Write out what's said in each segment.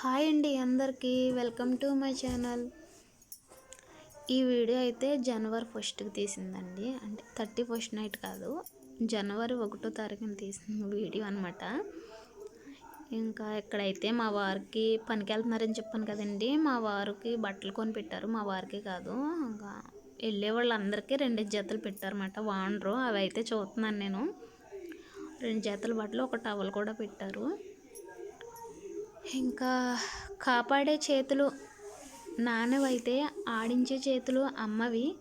Hi అండి అందరికీ. Welcome to my channel. ఈ వీడియో అయితే జనవరి ఫస్ట్కి తీసిందండి. అంటే థర్టీ ఫస్ట్ నైట్ కాదు జనవరి ఒకటో తారీఖున తీసిన వీడియో అనమాట ఇంకా ఇక్కడైతే మా వారికి పనికి వెళ్తున్నారని చెప్పాను కదండి. మా వారికి బట్టలు కొని పెట్టారు మా వారికి కాదు. ఇంకా వెళ్ళే వాళ్ళందరికీ రెండు జతలు పెట్టారన్నమాట వాండ్రు. అవి అయితే చూస్తున్నాను నేను. రెండు జతల బట్టలు ఒక టవల్ కూడా పెట్టారు. ఇంకా కాపాడే చేతులు నాన్నవైతే ఆడించే చేతులు అమ్మవి.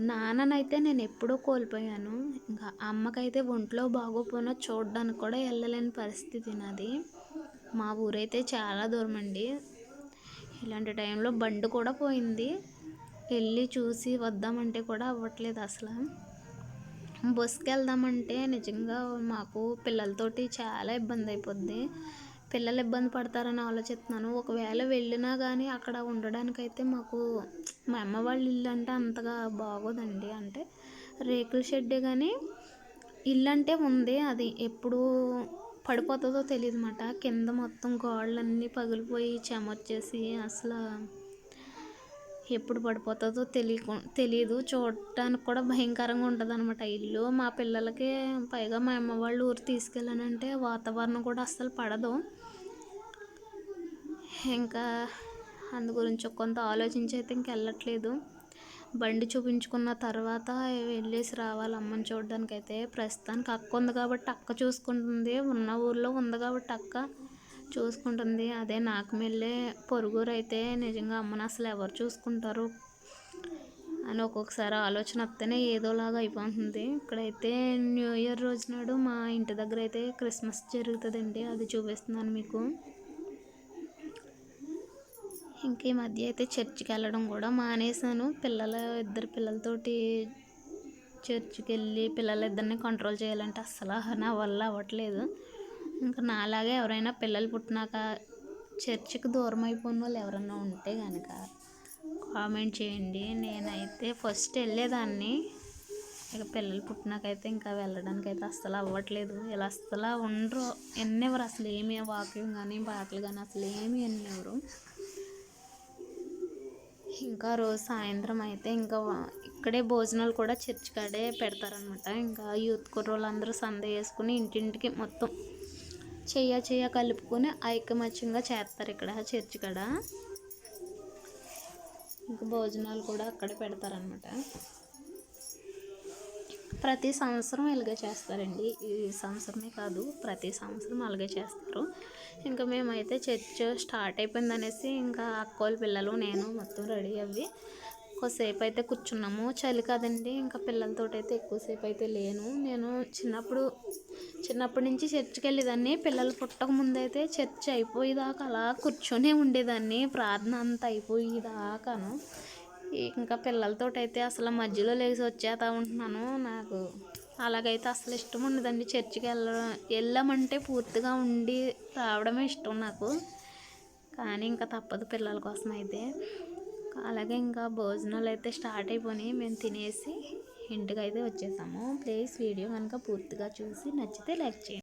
నాన్ననైతే నేను ఎప్పుడూ కోల్పోయాను. ఇంకా అమ్మకైతే ఒంట్లో బాగోపోయినా చూడడానికి కూడా వెళ్ళలేని పరిస్థితి నాది. మా ఊరైతే చాలా దూరం అండి ఇలాంటి టైంలో బండి కూడా పోయింది. వెళ్ళి చూసి వద్దామంటే కూడా అవ్వట్లేదు అసలు. బస్సుకి వెళ్దామంటే నిజంగా మాకు పిల్లలతోటి చాలా ఇబ్బంది అయిపోద్ది పిల్లలు ఇబ్బంది పడతారని ఆలోచిస్తున్నాను. ఒకవేళ వెళ్ళినా కానీ అక్కడ ఉండడానికైతే మాకు మా అమ్మ వాళ్ళ ఇల్లు అంటే అంతగా బాగోదండి. అంటే రేకుల షెడ్డే కానీ ఇల్లు అంటే ఉంది. అది ఎప్పుడు పడిపోతుందో తెలియదు అన్నమాట కింద మొత్తం గోడలన్నీ పగిలిపోయి చెమొచ్చేసి అసలు ఎప్పుడు పడిపోతుందో తెలియకు తెలియదు చూడటానికి కూడా భయంకరంగా ఉంటుంది అనమాట ఇల్లు. మా పిల్లలకి పైగా మా అమ్మ వాళ్ళు ఊరు తీసుకెళ్ళానంటే వాతావరణం కూడా అస్సలు పడదు. ఇంకా అందు గురించి కొంత ఆలోచించి అయితే ఇంక వెళ్ళట్లేదు. బండి చూపించుకున్న తర్వాత వెళ్ళేసి రావాలి అమ్మని చూడడానికి అయితే ప్రస్తుతానికి అక్క ఉంది కాబట్టి అక్క చూసుకుంటుంది. ఉన్న ఊర్లో ఉంది కాబట్టి అక్క చూసుకుంటుంది. అదే నాకు మెల్లే పొరుగురు అయితే నిజంగా అమ్మని అసలు ఎవరు చూసుకుంటారు అని ఒక్కొక్కసారి ఆలోచన వస్తేనే ఏదోలాగా అయిపోతుంది. ఇక్కడైతే న్యూ ఇయర్ రోజు నాడు మా ఇంటి దగ్గర అయితే క్రిస్మస్ జరుగుతుందండి. అది చూపిస్తున్నాను మీకు. ఇంక ఈ మధ్య అయితే చర్చికి వెళ్ళడం కూడా మానేశాను. పిల్లల ఇద్దరు పిల్లలతోటి చర్చికి వెళ్ళి పిల్లలిద్దరిని కంట్రోల్ చేయాలంటే అస్సలు నా వల్ల అవ్వట్లేదు. ఇంకా నాలాగే ఎవరైనా పిల్లలు పుట్టినాక చర్చికి దూరం అయిపోయిన వాళ్ళు ఎవరైనా ఉంటే కనుక కామెంట్ చేయండి. నేనైతే ఫస్ట్ వెళ్ళేదాన్ని. ఇక పిల్లలు పుట్టినాకైతే ఇంకా వెళ్ళడానికి అయితే అస్సలు అవ్వట్లేదు. ఇలా అస్సలు ఉండరు. ఎన్నెవరు అసలు ఏమి వాకింగ్ కానీ పాటలు కానీ అసలు ఏమి ఎన్నెవరు ఇంకా రోజు సాయంత్రం అయితే ఇంకా ఇక్కడే భోజనాలు కూడా చర్చి కాడే పెడతారనమాట ఇంకా యూత్ కుర్రోళ్ళందరూ సంద వేసుకుని ఇంటింటికి మొత్తం చెయ్య చెయ్య కలుపుకొని ఐకమత్యంగా చేస్తారు ఇక్కడ చర్చి కాడ. ఇంకా భోజనాలు కూడా అక్కడే పెడతారనమాట ప్రతి సంవత్సరం ఇలాగే చేస్తారండి. ఈ సంవత్సరమే కాదు ప్రతి సంవత్సరం అలాగే చేస్తారు. ఇంకా మేమైతే చర్చ్ స్టార్ట్ అయిపోయింది అనేసి ఇంకా అక్కోళ్ళ పిల్లలు నేను మొత్తం రెడీ అవి కొద్దిసేపు అయితే కూర్చున్నాము. చలి కాదండి ఇంకా పిల్లలతో అయితే ఎక్కువసేపు అయితే లేను. నేను చిన్నప్పుడు చిన్నప్పటి నుంచి చర్చికి వెళ్ళేదాన్ని. పిల్లలు పుట్టక ముందైతే చర్చ్ అయిపోయేదాకా అలా కూర్చొనే ఉండేదాన్ని. ప్రార్థన అంతా అయిపోయేదాకాను. ఇంకా పిల్లలతో అయితే అసలు మధ్యలో లేచి వచ్చేస్తా ఉంటున్నాను. నాకు అలాగైతే అసలు ఇష్టం ఉండదండి చర్చికి వెళ్ళడం. వెళ్ళామంటే పూర్తిగా ఉండి రావడమే ఇష్టం నాకు. కానీ ఇంకా తప్పదు పిల్లల కోసం అయితే. అలాగే ఇంకా భోజనాలు అయితే స్టార్ట్ అయిపోయినాయి. మేము తినేసి ఇంటికి అయితే వచ్చేసాము. ప్లీజ్ వీడియో కనుక పూర్తిగా చూసి నచ్చితే లైక్ చేయండి.